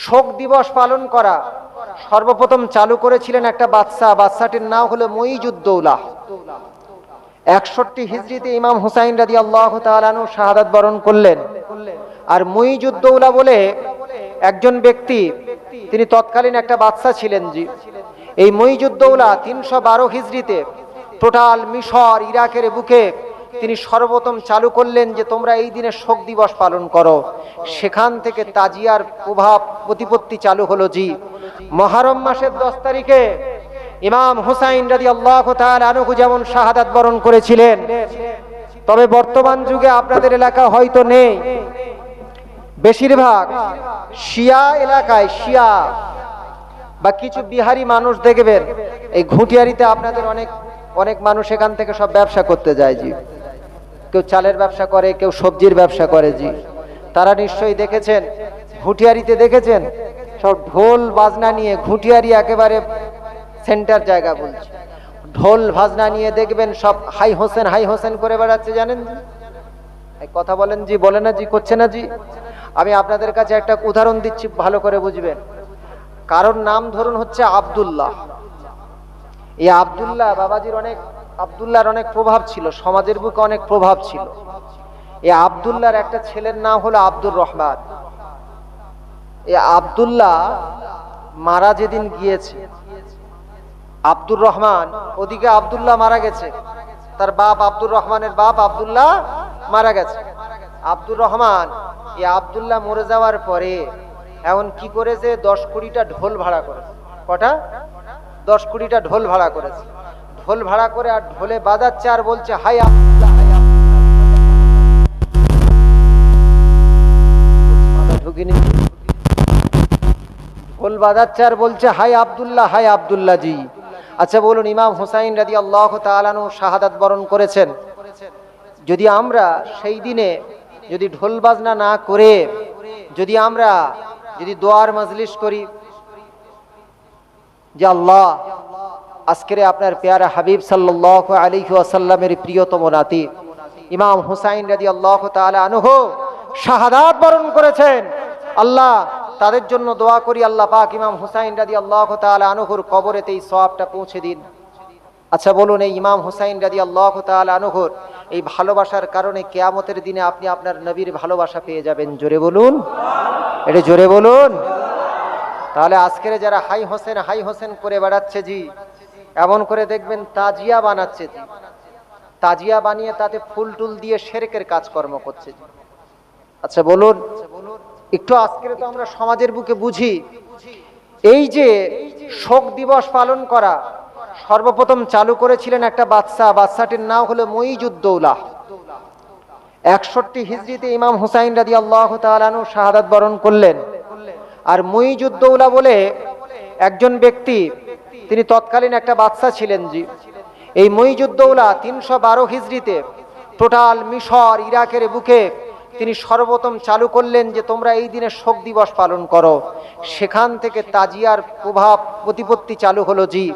শোক দিবস পালন করা। সর্বপ্রথম চালু করেছিলেন একটা বাচ্চা বাচ্চাটির নাম হলো মঈজুদ্দৌলা একষট্টি হিজড়িতে ইমাম হুসাইন রাদি আল্লাহ তালানু শাহাদাত বরণ করলেন। আর মঈজুদ্দৌলা বলে একজন ব্যক্তি, তিনি তৎকালীন একটা বাচ্চা ছিলেন জি। এই মঈজুদ্দৌলা তিনশো বারো হিজড়িতে টোটাল মিশর, ইরাকের বুকে তিনি সর্বপ্রথম চালু করলেন যে তোমরা এই দিনে শোক দিবস পালন করো। সেখান থেকে তাজিয়ার প্রভাব প্রতিপত্তি চালু হলো জি। মহারম মাসের দশ তারিখে ইমাম হুসাইন রাজি আল্লাহ আনুকু যেমন শাহাদাত বরণ করেছিলেন, তবে বর্তমান যুগে আপনাদের এলাকা হয়তো নেই। বেশিরভাগ শিয়া এলাকায় শিয়া বা কিছু বিহারি মানুষ দেখবেন, এই ঘুটিয়ারিতে আপনাদের অনেক অনেক মানুষ এখান থেকে সব ব্যবসা করতে যায় জি। কেউ চালের ব্যবসা করে, কেউ সবজির ব্যবসা করে, জি। তারা নিশ্চয়ই দেখেছেন, ঘুটিয়ারিতে দেখেছেন, সব ঢোল বাজনা নিয়ে ঘুটিয়ারি একেবারে সেন্টার জায়গা বলছে। ঢোল ভাজনা নিয়ে দেখবেন সব হাই হোসেন হাই হোসেন করে বেড়াচ্ছে, জানেন কথা বলেন জি, বলে না জি, করছে না জি? আমি আপনাদের কাছে একটা উদাহরণ দিচ্ছি, ভালো করে বুঝবেন। কারোর নাম ধরুন হচ্ছে আব্দুল্লাহ। এই আব্দুল্লাহ বাবাজির অনেক আব্দুল্লাহর অনেক প্রভাব ছিল, সমাজের বুকে অনেক প্রভাব ছিল। এই আব্দুল্লাহর একটা ছেলের নাম হলো আব্দুর রহমান। এই আব্দুল্লাহ মারা যেদিন গিয়েছে, আব্দুর রহমান, ওদিকে আব্দুল্লাহ মারা গেছে, তার বাপ আব্দুর রহমানের বাপ আব্দুল্লাহ মারা গেছে। আব্দুর রহমান এই আব্দুল্লাহ মরে যাওয়ার পরে এখন কি করেছে? দশ কুড়িটা ঢোল ভাড়া করেছে। কটা? দশ কুড়িটা ঢোল ভাড়া করেছে। ঢোল ভাড়া করে আর ঢোলে বাজাচ্ছে আর বলছে হাই ঢুকিনি ঢোল বাজাচ্ছে আর বলছে হাই আব্দুল্লাহ হাই আব্দুল্লাহ জি আচ্ছা বলুন, ইমাম হুসাইন রাদি আল্লাহ তালানু শাহাদাত বরণ করেছেন। যদি আমরা সেই দিনে যদি ঢোল বাজনা না করে, যদি আমরা যদি দোয়ার মজলিস করি, যে আল্লাহ আজকের আপনার পেয়ারা হাবিব সাল্লাহ আলী আসাল্লামের প্রিয়তম নাতি। ইমাম হুসাইন রাদি আল্লাহ আনুহ শাহাদাত বরণ করেছেন। আল্লাহ তাদের জন্য দোয়া করি, আল্লাহ পাক ইমাম হুসাইন রাদি আল্লাহ তালা আনুহুর কবরেতে এই সবটা পৌঁছে দিন। আচ্ছা বলুন এই ইমাম হুসাইন রাদি আল্লাহ তালা আনুহুর এই ভালোবাসার কারণে কেয়ামতের দিনে আপনি আপনার নবীর ভালোবাসা পেয়ে যাবেন। জোরে বলুন। এটা জোরে বলুন। তাহলে আজকের যারা হাই হোসেন হাই হোসেন করে বেড়াচ্ছে জি এমন করে দেখবেন তাজিয়া বানাচ্ছে তাজিয়া বানিয়ে তাতে ফুল টুল দিয়ে শেরেকের কাজকর্ম করছে আচ্ছা বলুন, একটু আজকের তো আমরা সমাজের বুকে বুঝি। এই যে শোক দিবস পালন করা, সর্বপ্রথম চালু করেছিলেন একটা বাচ্চা বাচ্চাটির নাম হলো মঈজুদ্দৌলা। একষট্টি হিজড়িতে ইমাম হুসাইন রাজি আল্লাহ তালানু শাহাদাত বরণ করলেন। আর মঈজুদ্দৌলা বলে একজন ব্যক্তি তিনি তৎকালীন একটা বাচ্চা ছিলেন জি। এই মঈজুদ্দৌলা তিনশো বারো হিজড়িতে টোটাল মিশর ইরাকের বুকে তিনি সর্বপ্রথম চালু করলেন যে, তোমরা এই দিনে শোক দিবস পালন করো। সেখান থেকে তাজিয়ার প্রভাব প্রতিপত্তি চালু হলো জি।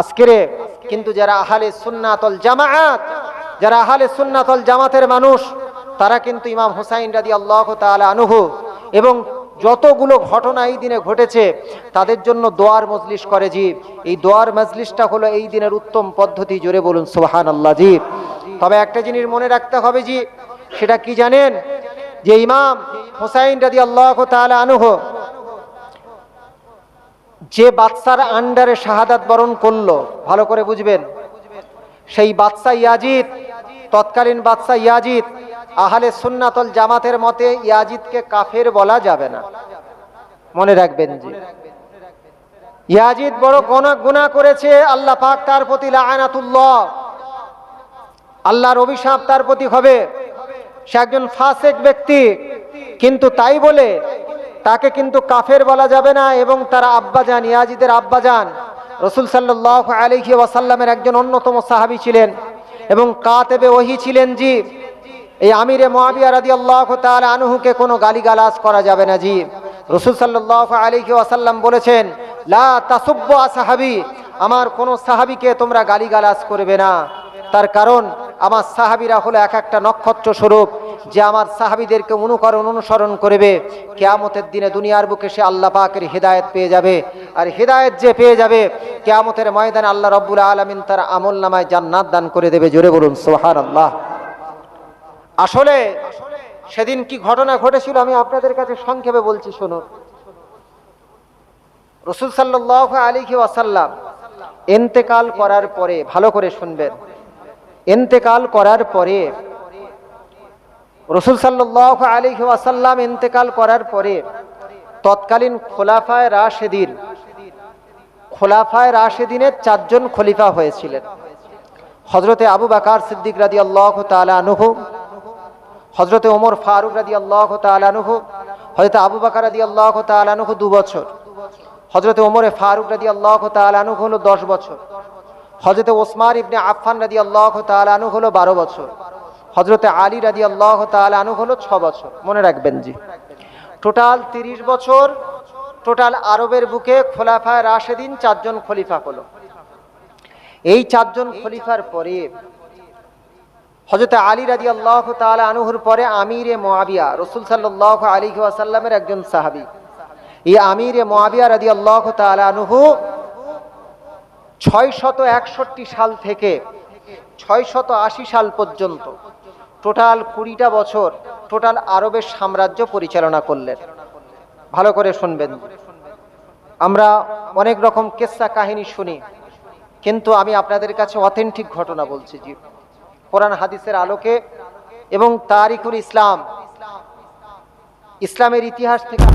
আজকের কিন্তু যারা আহালে সুন্নাতল জামাত যারা আহালে সুন্নাতল জামাতের মানুষ, তারা কিন্তু ইমাম হুসাইন রাদি আল্লাহ তালা আনুহু এবং যতগুলো ঘটনা এই দিনে ঘটেছে, তাদের জন্য দোয়ার মজলিস করে জি। এই দোয়ার মজলিসটা হলো এই দিনের উত্তম পদ্ধতি, জোরে বলুন সোহান আল্লাহ জি। তবে একটা জিনিস মনে রাখতে হবে জি, সেটা কি জানেন? যে ইমাম হুসাইন রাদি আল্লাহ তালা আনুহ যে বাচ্চার আন্ডারে শাহাদাত বরণ করল, ভালো করে বুঝবেন। সেই বাচ্চা ইয়াজিদ, তৎকালীন বাচ্চা ইয়াজিদ আহলে সুন্নাতল জামাতের মতে ইয়াজিদকে কাফের বলা যাবে না। মনে রাখবেন জি ইয়াজিদ বড় গোনা গুণা করেছে, আল্লাহ পাক তার প্রতি লাআনাতুল্লাহ আল্লাহর অভিশাপ তার প্রতি হবে। সে একজন ফাসেক ব্যক্তি, কিন্তু তাই বলে তাকে কিন্তু কাফের বলা যাবে না এবং তার আব্বাজান, ইয়াজিদের আব্বাজান, রসুল সাল্লাহ আলহি ওয়াসাল্লামের একজন অন্যতম সাহাবি ছিলেন এবং কাতেবে ওহি ছিলেন জি। এই আমিরে মহাবিয়া রাদি আল্লাহ আনহুকে কোনো গালিগালাজ করা যাবে না, জি। রসুল সাল্লাহ আলহি ওয়াসাল্লাম বলেছেন, লা তাসুব্য সাহাবি আমার কোনো সাহাবিকে তোমরা গালিগালাজ করবে না। তার কারণ, আমার সাহাবিরা হলো এক একটা নক্ষত্র স্বরূপ, যে আমার সাহাবিদেরকে অনুকরণ অনুসরণ করবে। কেয়ামতের দিনে দুনিয়ার বুকে সে আল্লাহ পাকের হৃদায়ত পেয়ে যাবে। আর হৃদায়ত যে পেয়ে যাবে, কেয়ামতের ময়দানে আল্লাহ রব্বুল আলমিন তার আমল নামায় জান্নাত দান করে দেবে। জোরে বলুন সোহার আল্লাহ আসলে সেদিন কি ঘটনা ঘটেছিল আমি আপনাদের কাছে সংক্ষেপে বলছি, শুনুন। রসুল সাল্লাহ আলিহি ওয়াসাল্লাম এন্তেকাল করার পরে, ভালো করে শুনবেন, এন্তেকাল করার পরে, রসুল সাল্লাহ আলিহি ওয়াসাল্লাম এন্তেকাল করার পরে, তৎকালীন খোলাফায় রাশেদিন, খোলাফায় রাশেদিনের চারজন খলিফা হয়েছিলেন। হজরতে আবু বাকার সিদ্দিক রাদি আল্লাহ তালানুহ হজরতে ওমর ফারুক রাদি আল্লাহ তালানুহ হজরত আবু বাকার রাদি আল্লাহ তালানুহ দু বছর। হজরতে ওমরে ফারুক রাদি আল্লাহ তালানু হলো দশ বছর। হজরতে ওসমান ইবনে আফফান রাদি আল্লাহ তালানু হলো বারো বছর। হজরতে আলী রাদি আল্লাহ তালানু হলো ছ বছর। মনে রাখবেন জি। টোটাল তিরিশ বছর, টোটাল আরবের বুকে খোলাফায় রাশেদিন চারজন খলিফা হলো। এই চারজন খলিফার পরে হজরতে আলী রাদি আল্লাহ তালা আনুহুর পরে আমিরে মোয়াবিয়া রসুল সাল্লাহ আলী ওয়াসাল্লামের একজন সাহাবি। এই আমির মোয়াবিয়া রাদি আল্লাহ তালানুহু ছয় শত একষট্টি সাল থেকে ছয় শত আশি সাল পর্যন্ত টোটাল কুড়িটা বছর টোটাল আরবের সাম্রাজ্য পরিচালনা করলেন। ভালো করে শুনবেন। আমরা অনেক রকম কেসা কাহিনী শুনি, কিন্তু আমি আপনাদের কাছে অথেন্টিক ঘটনা বলছি, জি। কোরআন হাদিসের আলোকে এবং তারিকুল ইসলাম। ইসলামের ইতিহাস থেকে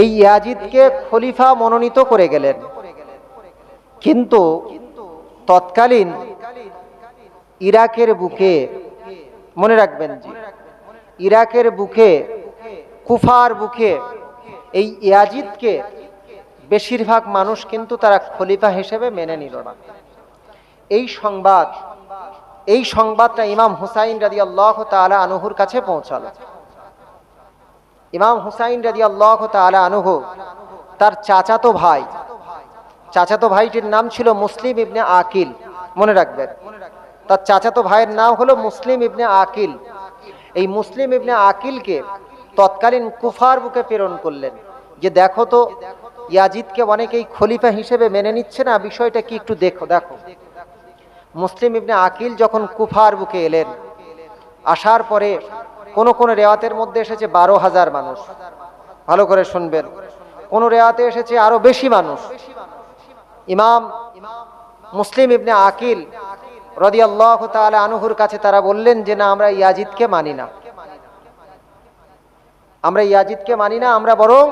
এই ইয়াজিদকে খলিফা মনোনীত করে গেলেন। কিন্তু তৎকালীন ইরাকের বুকে, মনে রাখবেন জি, ইরাকের বুকে, কুফার বুকে এই ইয়াজিদকে বেশিরভাগ মানুষ কিন্তু তারা খলিফা হিসেবে মেনে নিল না। এই সংবাদ, এই সংবাদটা ইমাম হুসাইন রাজি আল্লাহ তালা আনুহুর কাছে পৌঁছালো। ইমাম হুসাইন রাজি আল্লাহ তালা আনুহ, তার চাচাতো ভাই, চাচাতো ভাইটির নাম ছিল মুসলিম ইবনে আকিল, মনে রাখবেন। তার চাচাতো ভাইয়ের নাম হলো মুসলিম ইবনে আকিল। এই মুসলিম ইবনে আকিলকে তৎকালীন কুফার বুকে প্রেরণ করলেন। যে দেখো তো ইয়াজিদকে অনেকেই খলিফা হিসেবে মেনে নিচ্ছে না। বিষয়টা কি একটু দেখো দেখো। মুসলিম ইবনে আকিল যখন কুফার বুকে এলেন, আসার পরে কোন কোন রেওয়াতের মধ্যে এসেছে বারো হাজার মানুষ। ভালো করে শুনবেন। কোন রেওয়াতে এসেছে আরও বেশি মানুষ। ইমাম মুসলিম ইবনে আকিল রদি আল্লাহ আনুহুর কাছে তারা বললেন যে, না, আমরা ইয়াজিদকে মানি না। আমরা ইয়াজিদকে মানি না, আমরা বরং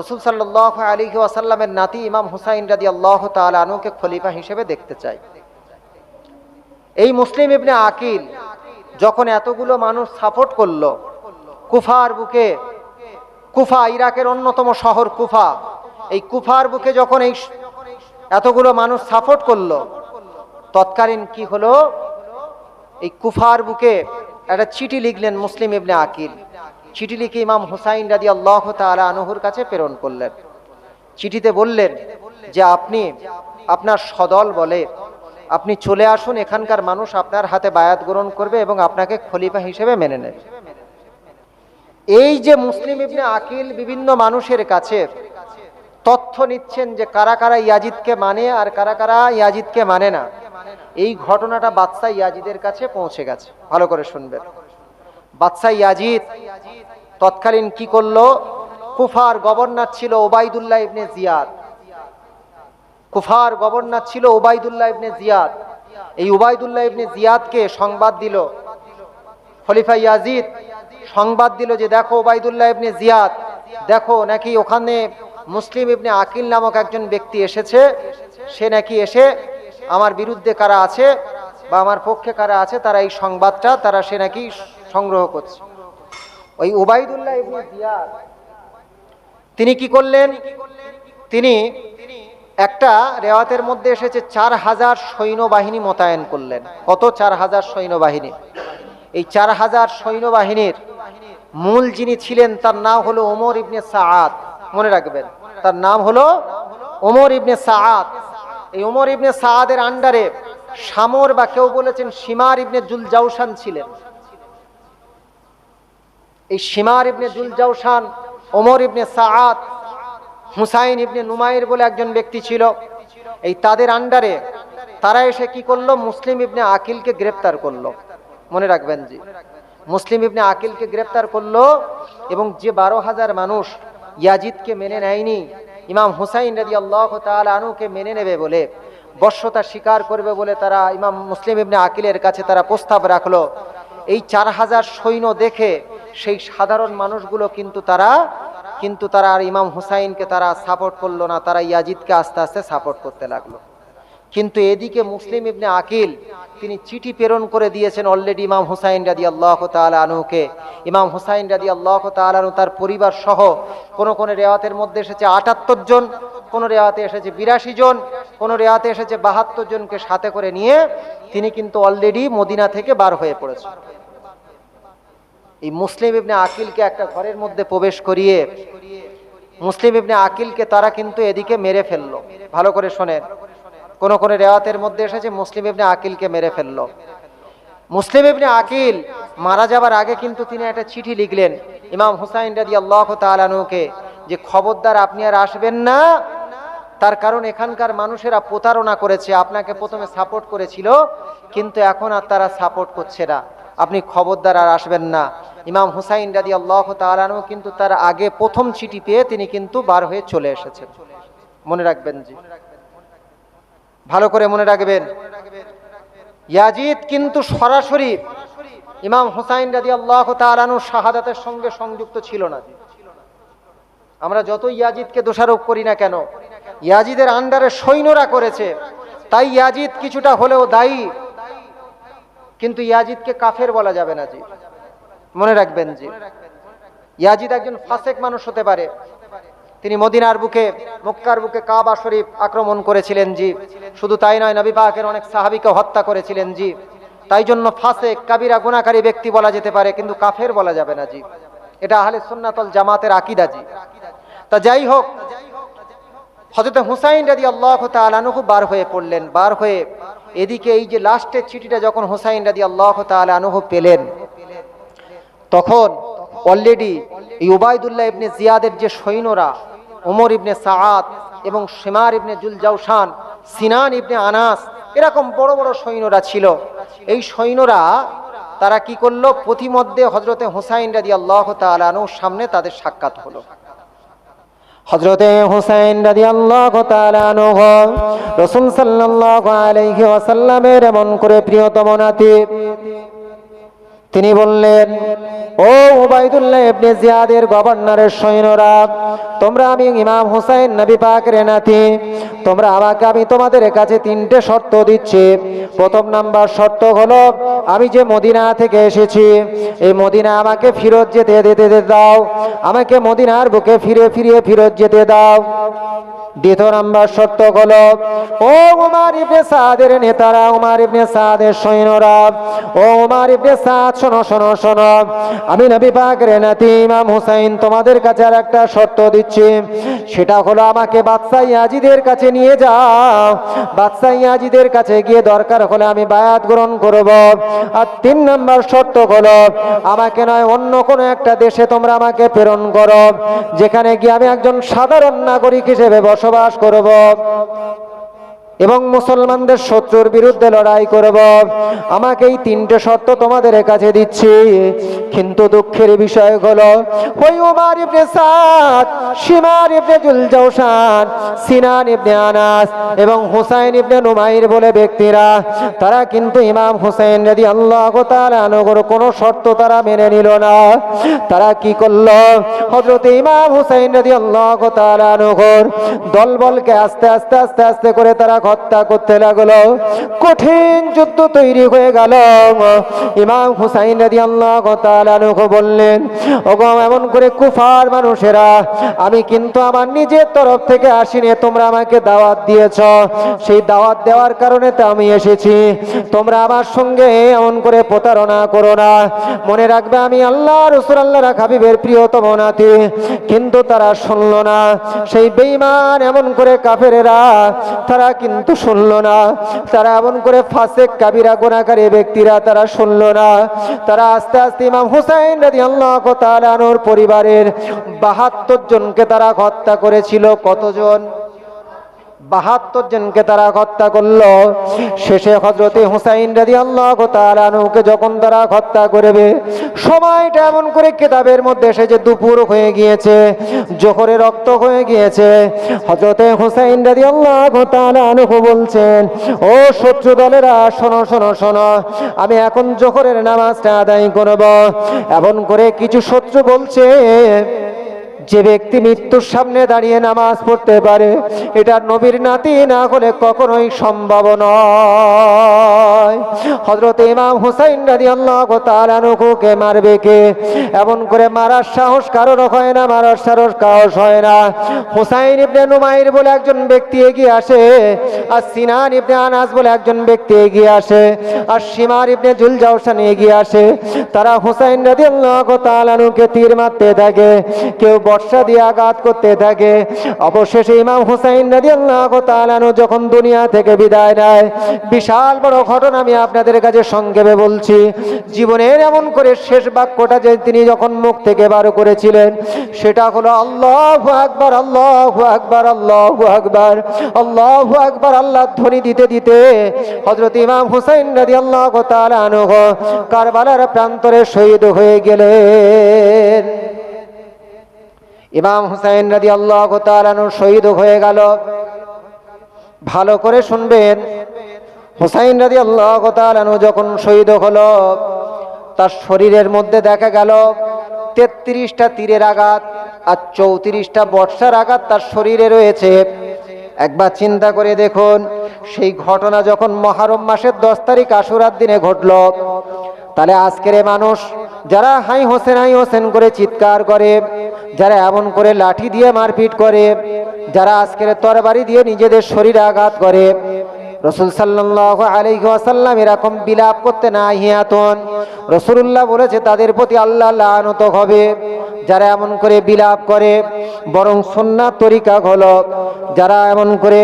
রসুল সাল্লাহ আলী ওয়াসাল্লামের নাতি ইমাম হুসাইন রাদি আল্লাহ তালা আনুকে খলিফা হিসেবে দেখতে চাই এই মুসলিম ইবনে আকিল যখন এতগুলো মানুষ সাপোর্ট করল, কুফার বুকে, কুফা ইরাকের অন্যতম শহর কুফা, এই কুফার বুকে যখন এই এতগুলো মানুষ সাপোর্ট করল, তৎকালীন কি হলো? এই কুফার বুকে একটা চিঠি লিখলেন মুসলিম ইবনে আকিল। চিঠি লিখে ইমাম হুসাইন রাজি আল্লাহ তালা আনহুর কাছে প্রেরণ করলেন। চিঠিতে বললেন যে আপনি আপনার সদল বলে, আপনি চলে আসুন, এখানকার মানুষ আপনার হাতে বায়াত গ্রহণ করবে এবং আপনাকে খলিফা হিসেবে মেনে নেবে। এই যে মুসলিম ইবনে আকিল বিভিন্ন মানুষের কাছে তথ্য নিচ্ছেন যে কারা কারা ইয়াজিদকে মানে আর কারা কারা ইয়াজিদকে মানে না, এই ঘটনাটা বাদশাহ ইয়াজিদের কাছে পৌঁছে গেছে। ভালো করে শুনবেন। বাদশাহ ইয়াজিদ তৎকালীন কি করল? কুফার গভর্নর ছিল ওবায়দুল্লাহ ইবনে জিয়াদ। কুফার গভর্নর ছিল ওবায়দুল্লাহ ইবনে জিয়াদ। এই উবায়দুল্লাহ ইবনে জিয়াদকে সংবাদ দিল। খলিফা ইয়াজিদ সংবাদ দিল যে, দেখো ওবায়দুল্লাহ ইবনে জিয়াদ, দেখো নাকি ওখানে মুসলিম ইবনে আকিল নামক একজন ব্যক্তি এসেছে। সে নাকি এসে আমার বিরুদ্ধে কারা আছে বা আমার পক্ষে কারা আছে, তারা এই সংবাদটা, তারা সে নাকি সংগ্রহ করছে। ওই উবাইদুল্লাহ ইবনে জিয়াদ, তিনি কি করলেন? তিনি একটা রেওয়াতের মধ্যে এসেছে, চার হাজার সৈন্যবাহিনী মোতায়েন করলেন। কত? চার হাজার সৈন্যবাহিনী। এই চার হাজার সৈন্যবাহিনীর মূল যিনি ছিলেন, তার নাম হলো ওমর ইবনে সাআদ। মনে রাখবেন, তার নাম হলো ওমর ইবনে সাআদ। এই ওমর ইবনে সাদের আন্ডারে সামর বা কেউ বলেছেন সীমার ইবনে জুল জাউসান ছিলেন। এই সীমার ইবনে জুল জাউসান ওমর ইবনে সাআদ, হুসাইন ইবনে নুমাইর বলে একজন ব্যক্তি ছিল। এই তাদের আন্ডারে তারা এসে কি করল? মুসলিম ইবনে আকিলকে গ্রেপ্তার করল। মনে রাখবেন জি। মুসলিম ইবনে আকিলকে গ্রেপ্তার করল এবং যে বারো হাজার মানুষ ইয়াজিদকে মেনে নেয়নি, ইমাম হুসাইন রাজি আল্লাহ আনুকে মেনে নেবে বলে, বর্ষতা স্বীকার করবে বলে তারা ইমাম মুসলিম ইবনে আকিলের কাছে তারা প্রস্তাব রাখল। এই চার হাজার সৈন্য দেখে সেই সাধারণ মানুষগুলো কিন্তু তারা কিন্তু তারা আর ইমাম হুসাইনকে তারা সাপোর্ট করল না, তারা ইয়াজিদকে আস্তে আস্তে সাপোর্ট করতে লাগল। কিন্তু এদিকে মুসলিম ইবনে আকিল, তিনি চিঠি প্রেরণ করে দিয়েছেন অলরেডি ইমাম হুসাইন রাদি আল্লাহ আনুকে ইমাম হুসাইন রাদি আল্লাহ আনু তার পরিবার সহ কোন কোন রেওয়াতের মধ্যে এসেছে আটাত্তর জন, কোন রেওয়াতে এসেছে বিরাশি জন, কোন রেওয়াতে এসেছে বাহাত্তর জনকে সাথে করে নিয়ে তিনি কিন্তু অলরেডি মদিনা থেকে বার হয়ে পড়েছেন। এই মুসলিম ইবনে আকিলকে একটা ঘরের মধ্যে প্রবেশ করিয়ে মুসলিম ইবনে আকিলকে তারা কিন্তু এদিকে মেরে ফেলল। ভালো করে শোনেন। কোন কোন রেওয়াতের মধ্যে এসেছে মুসলিম ইবনে আকিলকে মেরে ফেলল। মুসলিম ইবনে আকিল মারা যাবার আগে কিন্তু তিনি একটা চিঠি লিখলেন ইমাম হুসাইন রাজি আল্লাহ তালানুকে যে, খবরদার, আপনি আর আসবেন না। তার কারণ এখানকার মানুষেরা প্রতারণা করেছে। আপনাকে প্রথমে সাপোর্ট করেছিল, কিন্তু এখন আর তারা সাপোর্ট করছে না। আপনি খবরদার আর আসবেন না। ইমাম হুসাইন রাজি আল্লাহ তালানু কিন্তু তার আগে প্রথম চিঠি পেয়ে তিনি কিন্তু বার হয়ে চলে এসেছেন। মনে রাখবেন জি। ভালো করে মনে রাখবেন। ইয়াজিদ কিন্তু সরাসরি ইমাম হুসাইন রাজি আল্লাহ তালানু শাহাদাতের সঙ্গে সংযুক্ত ছিল না আমরা যত ইয়াজিদকে দোষারোপ করি না কেন, ইয়াজিদের আন্ডারে সৈন্যরা করেছে। তাই ইয়াজিদ কিছুটা হলেও দায়ী। কিন্তু ইয়াজিদকে কাফের বলা যাবে না জি। মনে রাখবেন জি। ইয়াজিদ একজন ফাসেক মানুষ হতে পারে। তিনি মদিনার বুকে, মক্কার বুকে কাবা শরীফ আক্রমণ করেছিলেন জি। শুধু তাই নয়, নবী পাকের অনেক সাহাবিকে হত্যা করেছিলেন জি। তাই জন্য ফাসেক, কাবিরা গুণাকারী ব্যক্তি বলা যেতে পারে, কিন্তু কাফের বলা যাবে না জি। এটা আহলে সুন্নাতল জামাতের আকিদা জি। তা যাই হোক হজরত হুসাইন রাজি আল্লাহ তালানুহু বার হয়ে পড়লেন, বার হয়ে এদিকে এই যে লাস্টের চিঠিটা যখন হুসাইন রাজি আল্লাহ তালানুহু পেলেন, তখন অলরেডি এই উবায়দুল্লাহ ইবনে জিয়াদের যে সৈন্যরা ওমর ইবনে সাআদ এবং সেমার ইবনে জুল জাউসান সিনান ইবনে আনাস, এরকম বড় বড় সৈন্যরা ছিল। এই সৈন্যরা তারা কি করল? প্রতিমধ্যে হজরতে হুসাইন রাজি আল্লাহ তালানুর সামনে তাদের সাক্ষাৎ হলো। হজরতে হুসাইন রাজি আল্লাহ তালানুহ রসুল সাল্লাহ আলহি ওয়াসাল্লামের এমন করে প্রিয়তম নাতি। তিনি বললেন ও ওবায়দুল্লাহ ইবনে জিয়াদের গভর্নরের সৈন্যরা, তোমরা আমি ইমাম হুসাইন নবী পাকের নাতি, তোমরা আমাকে, আমি তোমাদের কাছে তিনটে শর্ত দিচ্ছি। প্রথম নাম্বার শর্ত হলো, আমি যে মদিনা থেকে এসেছি, এই মদিনা আমাকে ফিরত যেতে দিতে দাও। আমাকে মদিনার বুকে ফিরে ফিরিয়ে ফিরত যেতে দাও। দ্বিতীয় নাম্বার শর্ত হলো, ও উমার ইবনে সাদের নেতারা, উমার ইবনে সাদের সৈন্যরা, ও উমার ইবনে সাদ, শোনো শোনো শোনো। আমি নবী পাকের নাতি ইমাম হুসাইন তোমাদের কাছে আর একটা শর্ত দিচ্ছি। সেটা হলো আমাকে বাদশাহ ইয়াজিদের কাছে নিয়ে যাও। বাদশাহ ইয়াজিদের কাছে গিয়ে দরকার হলে আমি বায়াত গ্রহণ করব। আর তিন নাম্বার শর্ত হলো, আমাকে নয়, অন্য কোনো একটা দেশে তোমরা আমাকে প্রেরণ করো, যেখানে গিয়ে আমি একজন সাধারণ নাগরিক হিসেবে বসবাস করব। এবং মুসলমানদের শত্রুর বিরুদ্ধে লড়াই করব। আমাকে এই তিনটে শর্ত তোমাদের কাছে দিচ্ছি। কিন্তু দুঃখের বিষয় হলো, ওই উমার ইবনে সাদ সীমার ইবনে জুলজাউসান সিনান ইবনে আনাস এবং হুসাইন ইবনে নুমাইর বলে ব্যক্তিরা, তারা কিন্তু ইমাম হুসাইন যদি আল্লাহ তাআলার কোনো শর্ত তারা মেনে নিল না। তারা কি করল? হযরত ইমাম হুসাইন যদি আল্লাহ তাআলার দলবলকে আস্তে আস্তে আস্তে আস্তে করে তারা হত্যা করতে লাগল। কঠিন যুদ্ধ তৈরি হয়ে গেল। ইমাম হুসাইন রাজি আল্লাহ বললেন এমন করে কুফার মানুষেরা, আমি কিন্তু আমার নিজের তরফ থেকে আসিনি, তোমরা আমাকে দাওয়াত দিয়েছ। সেই দাওয়াত দেওয়ার কারণে তো আমি এসেছি। তোমরা আমার সঙ্গে এমন করে প্রতারণা করো না। মনে রাখবে আমি আল্লাহ রসুল আল্লাহ হাবিবের প্রিয়তম নাতি, কিন্তু তারা শুনল না। সেই বেইমান এমন করে কাফেরেরা, তারা কিন্তু কিন্তু শুনল না। তারা এমন করে ফাঁসে কাবিরা গোনাকারী ব্যক্তিরা তারা শুনল না। তারা আস্তে আস্তে ইমাম হুসাইন রাজি আল্লাহ তালানোর পরিবারের বাহাত্তর জনকে তারা হত্যা করেছিল। কতজন? বাহাত্তর জনকে তারা হত্যা করল। শেষে হজরতে হুসাইন রাজি আল্লাহ তালানুকে যখন তারা হত্যা করবে, সময়টা এমন করে কেতাবের মধ্যে এসে যে দুপুর হয়ে গিয়েছে, জোহরে রক্ত হয়ে গিয়েছে হজরতে হুসাইন রাজি আল্লাহ তালানুহু বলছেন, ও শত্রু দলেরা, শোনো শোনো শোনো, আমি এখন জোহরের নামাজটা আদায় করব। এমন করে কিছু শত্রু বলছে যে ব্যক্তি মৃত্যুর সামনে দাঁড়িয়ে নামাজ পড়তে পারে, এটা নবীর নাতি না হলে কখনোই সম্ভব নয়। হজরত ইমাম হুসাইন রাজি আল্লাহ তালানুকুকে মারবে কে? এমন করে মারার সাহস কারোর হয় না, মারার সাহস সাহস হয় না। হুসাইন ইবনে নুমাইর বলে একজন ব্যক্তি এগিয়ে আসে, আর সিনান ইবনে আনাস বলে একজন ব্যক্তি এগিয়ে আসে, আর সীমার ইবনে জুল জাউসান এগিয়ে আসে। তারা হুসাইন রাজি আল্লাহ তালানুকে তীর মারতে থাকে কেউ বর্ষা দিয়ে আঘাত করতে থাকে। অবশেষে ইমাম হুসাইন রাজি আল্লাহ যখন দুনিয়া থেকে বিদায় নেয়, বিশাল বড় ঘটনা আমি আপনাদের কাছে সংক্ষেপে বলছি। জীবনের এমন করে শেষ বাক্যটা যে তিনি যখন মুখ থেকে বার করেছিলেন, সেটা হলো আল্লাহ আকবার আল্লাহ আকবার আল্লাহ আকবার আল্লাহ আকবার আল্লাহ ধ্বনি দিতে দিতে হজরত ইমাম হুসাইন রাজি আল্লাহ কারবালার প্রান্তরে শহীদ হয়ে গেলেন। ইমাম হুসাইন রাজি আল্লাহ তালানু শহীদ হয়ে গেল। ভালো করে শুনবেন। হুসাইন রাজি আল্লাহ তালানু যখন শহীদ হলো, তার শরীরের মধ্যে দেখা গেল তেত্রিশটা তীরের আঘাত আর চৌত্রিশটা বর্ষার আঘাত তার শরীরে রয়েছে। একবার চিন্তা করে দেখুন, সেই ঘটনা যখন মহারম মাসের দশ তারিখ আশুরার দিনে ঘটল তাহলে আজকের মানুষ যারা হাই হোসেন হাই হোসেন করে চিৎকার করে, যারা এমন করে লাঠি দিয়ে মারপিট করে, যারা আজকের তরবারি দিয়ে নিজেদের শরীরে আঘাত করে, রসুল সাল্লাহ আলাইসাল্লাম এরকম বিলাপ করতে না হিয়াতন। রসুল্লাহ বলেছে, তাদের প্রতি আল্লাহ লানত হবে। যারা এমন করে বিলাপ করে, বরং সন্না তরিকা হলো, যারা এমন করে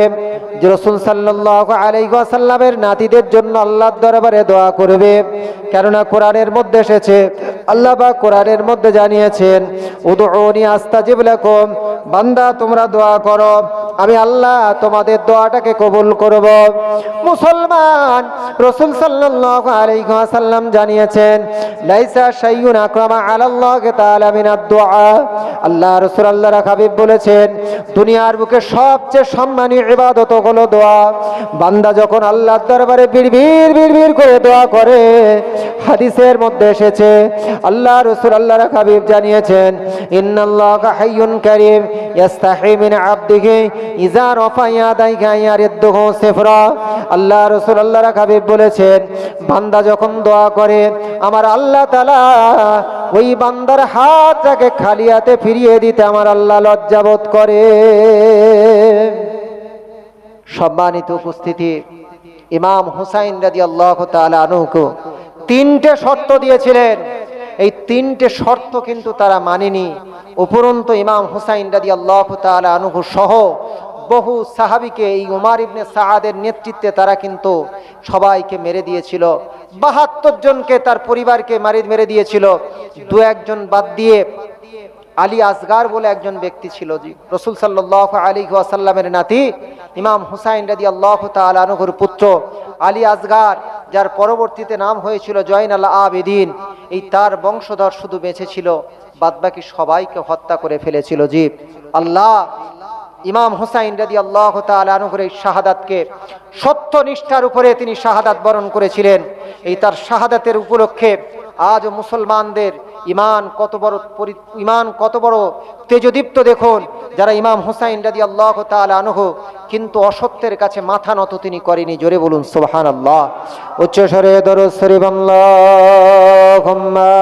রসুল সাল্লাহ আলাইসাল্লামের নাতিদের জন্য আল্লাহর দরবারে দোয়া করবে। কেননা কোরআনের মধ্যে এসেছে, আল্লাহ বা কোরআনের মধ্যে জানিয়েছেন উদৌনি আস্তাজিব লাকুম, বান্দা তোমরা দোয়া করো, আমি আল্লাহ তোমাদের দোয়াটাকে কবুল করব। মুসলমান রসুল সাল্লাল্লাহু আলাইহি ওয়াসাল্লাম জানিয়েছেন, লাইসা শাইউন আকরামা আলাল্লাহি তাআলা মিনাদ দুআ আল্লাহ রাসূল আল্লাহর হাবিব বলেছেন, দুনিয়ার বুকে সবচেয়ে সম্মানী ইবাদত হলো দোয়া। বান্দা যখন আল্লাহর দরবারে বিড়বিড় বিড়বিড় করে দোয়া করে, হাদিসের মধ্যে এসেছে, আল্লাহ রসুল আল্লাহর হাবিব জানিয়েছেন কারীম ইজা রফা ইয়াদাইহি সিফরা। আল্লাহ রসুল আল্লাহর হাবিব বলেছেন, বান্দা যখন দোয়া করে, আমার আল্লাহ তাআলা ওই বান্দার হাতটাকে খালি হাতে ফিরিয়ে দিতে আমার আল্লাহ লজ্জাবোধ করে। সম্মানিত উপস্থিতি। ইমাম হুসাইন রাজি আল্লাহ আনুকে তিনটে শর্ত দিয়েছিলেন। এই তিনটে শর্ত কিন্তু তারা মানেনি। উপরন্ত ইমাম হুসাইন রাজি আল্লাহ আনুহু সহ বহু সাহাবিকে এই উমার ইবনে সাহাদের নেতৃত্বে তারা কিন্তু সবাইকে মেরে দিয়েছিল। বাহাত্তর জনকে তার পরিবারকে মারি, মেরে দিয়েছিল। দু একজন বাদ দিয়ে আলী আসগার বলে একজন ব্যক্তি ছিল জি রসুল সাল্লাহ আলী ওয়াসাল্লামের নাতি ইমাম হুসাইন রাজি আল্লাহ তালুর পুত্র আলী আসগার, যার পরবর্তীতে নাম হয়েছিল জয়ন আল্লাহ আবেদিন। এই তার বংশধর শুধু বেঁচে ছিল, বাদবাকি সবাইকে হত্যা করে ফেলেছিল জি আল্লাহ ইমাম হুসাইন রাজি আল্লাহ তালুর এই শাহাদাতকে সত্য নিষ্ঠার উপরে তিনি শাহাদাত বরণ করেছিলেন। এই তার শাহাদাতের উপলক্ষে আজ মুসলমানদের ইমান কত বড় ইমান কত বড় তেজদীপ্ত দেখুন, যারা ইমাম হুসাইন রাজি আল্লাহ আনহ, কিন্তু অসত্যের কাছে মাথা নত তিনি করেনি। জোরে বলুন সোহান আল্লাহ উচ্চ স্বরে দরজ শরীফ আল্লাহুম্মা